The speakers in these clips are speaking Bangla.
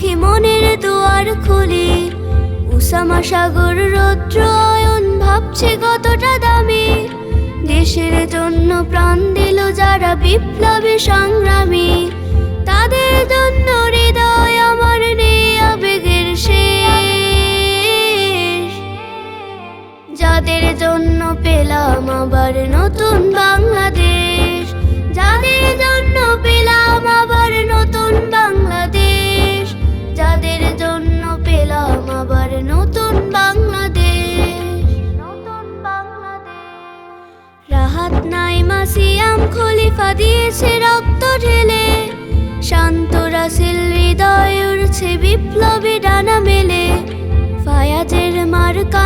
দেখে মনের দুয়ার খুলি। উসামা সাগর রৌদ্র ভাবছে কতটা দামি। দেশের জন্য প্রাণ দিল যারা বিপ্লবী সংগ্রামী। তাদের জন্য হৃদয় আমার নেই আবেগের শেষ। যাদের জন্য পেলাম আবার নতুন বাংলাদেশ।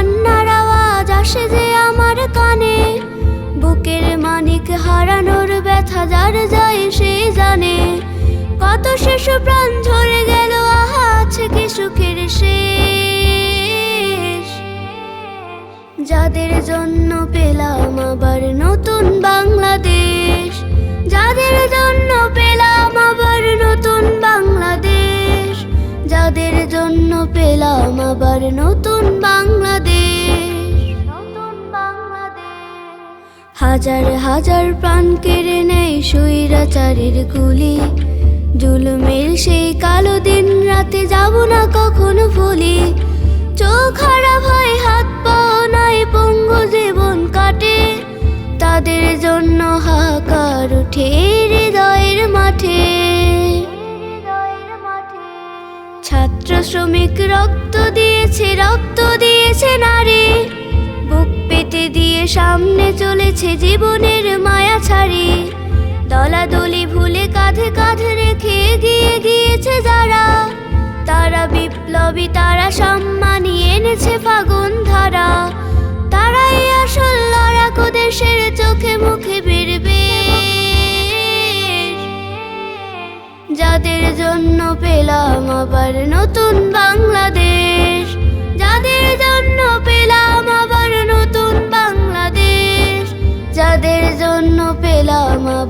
কান্নার আওয়াজ আসে যে আমার কানে। বুকের মানিক হারানোর ব্যথা যার যায় সে জানে। কত শিশু প্রাণ ঝরে গেল আছে কি সুখের শেষ। যাদের জন্য পেলাম আবার নতুন বাংলাদেশ। যাদের জন্য পেলাম আবার নতুন বাংলাদেশ। যাদের জন্য পেলাম আবার নতুন হাজার হাজার প্রাণ কেড়ে নেয় স্বৈরাচারের গুলি। জুলুমের সেই কালো দিন রাতে যাব না কখনো ভুলি। চোখ খারাপ হয়, হাত পাও নাই পঙ্গু জীবন কাটে। তাদের জন্য হাহাকার উঠে হৃদয়ের মাঠে। ছাত্র শ্রমিক রক্ত দিয়েছে রক্ত দিয়েছে সামনে চলেছে জীবনের মায়া ছাড়ি। দলাদলি ভুলে কাঁধে কাঁধে রেখে গিয়ে গিয়েছে যারা। তারা বিপ্লবী, তারা সম্মানী, এনেছে ফাগুন ধারা। তারাই আসল লড়াকু দেশের চোখে মুখে বেরবে। যাদের জন্য পেলাম আবার নতুন বাংলাদেশ